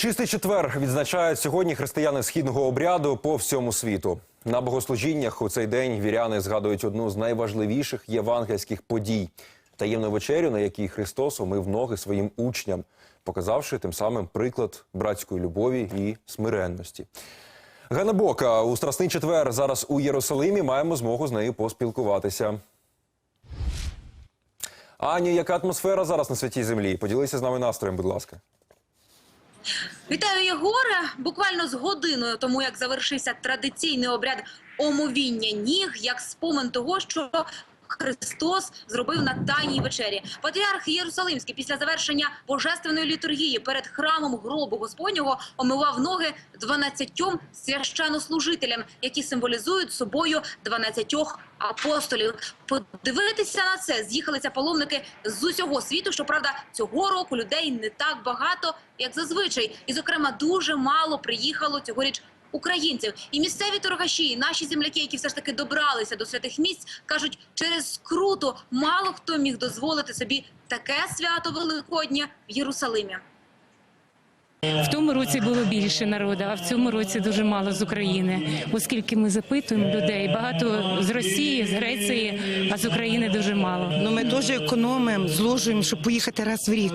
Чистий четвер відзначають сьогодні християни східного обряду по всьому світу. На богослужіннях у цей день віряни згадують одну з найважливіших євангельських подій таємну вечерю, на якій Христос умив ноги своїм учням, показавши тим самим приклад братської любові і смиренності. Ганна Бока у Страсний четвер зараз у Єрусалимі. Маємо змогу з нею поспілкуватися. Ані, яка атмосфера зараз на святій землі? Поділися з нами настроєм, будь ласка. Вітаю, Єгоре. Буквально з годиною тому, як завершився традиційний обряд омовіння ніг, як спомин того, що Христос зробив на тайній вечері. Патріарх Єрусалимський після завершення божественної літургії перед храмом гробу Господнього омивав ноги 12 священнослужителям, які символізують собою 12 апостолів. Подивитися на це з'їхалися паломники з усього світу. Щоправда, цього року людей не так багато, як зазвичай, і зокрема дуже мало приїхало цьогоріч українців. І місцеві торгаші, і наші земляки, які все ж таки добралися до святих місць, кажуть, через скруту мало хто міг дозволити собі таке свято Великодня в Єрусалимі. В тому році було більше народу, а в цьому році дуже мало з України, оскільки ми запитуємо людей. Багато з Росії, з Греції, а з України дуже мало. Ну ми дуже економимо, зложуємо, щоб поїхати раз в рік.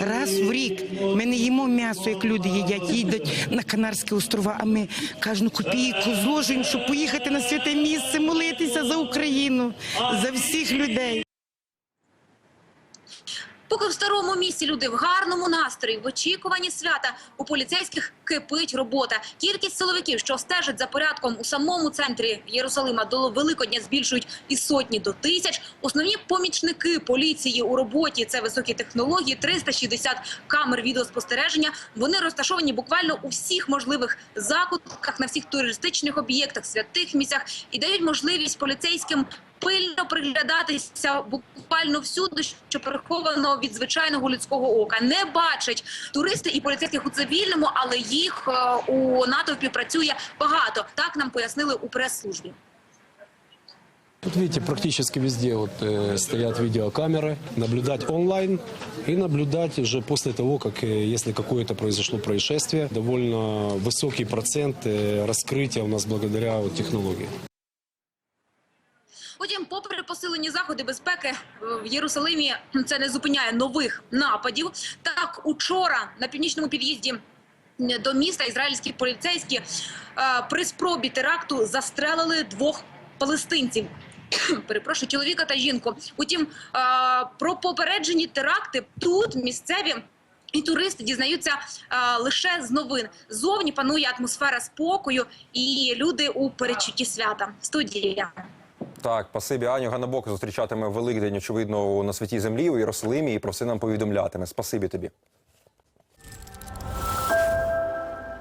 Раз в рік. Ми не їмо м'ясо, як люди їдять, їдуть на Канарські острова. А ми кожну копійку зложуємо, щоб поїхати на святе місце, молитися за Україну, за всіх людей. Поки в старому місті люди в гарному настрої, в очікуванні свята, у поліцейських кипить робота. Кількість силовиків, що стежать за порядком у самому центрі Єрусалима до Великодня збільшують із сотні до тисяч. Основні помічники поліції у роботі – це високі технології, 360 камер відеоспостереження. Вони розташовані буквально у всіх можливих закутках, на всіх туристичних об'єктах, святих місцях і дають можливість поліцейським пильно приглядатися буквально всюди, що приховано від звичайного людського ока. Не бачать туристи і поліцейських у цивільному, але їх е, у натовпі працює багато. Так нам пояснили у прес-службі. Тут видите, практически везде вот, э, стоят видеокамеры. Наблюдать онлайн и наблюдать уже после того, как э, если какое-то произошло происшествие. Довольно высокий процент э, раскрытия у нас благодаря вот, технологии. Потім, попри посилені заходи безпеки е, в Єрусалимі, це не зупиняє нових нападів. Так, учора на північному під'їзді до міста ізраїльські поліцейські е, при спробі теракту застрелили двох палестинців. Перепрошую, чоловіка та жінку. Утім, е, про попереджені теракти тут місцеві. І туристи дізнаються лише з новин. Зовні панує атмосфера спокою, і люди у передчутті свята. Студія. Так, спасибі, Аню Ганабок зустрічатиме Великдень, очевидно, на святій землі у Єрусалимі і про все нам повідомлятиме. Спасибі тобі.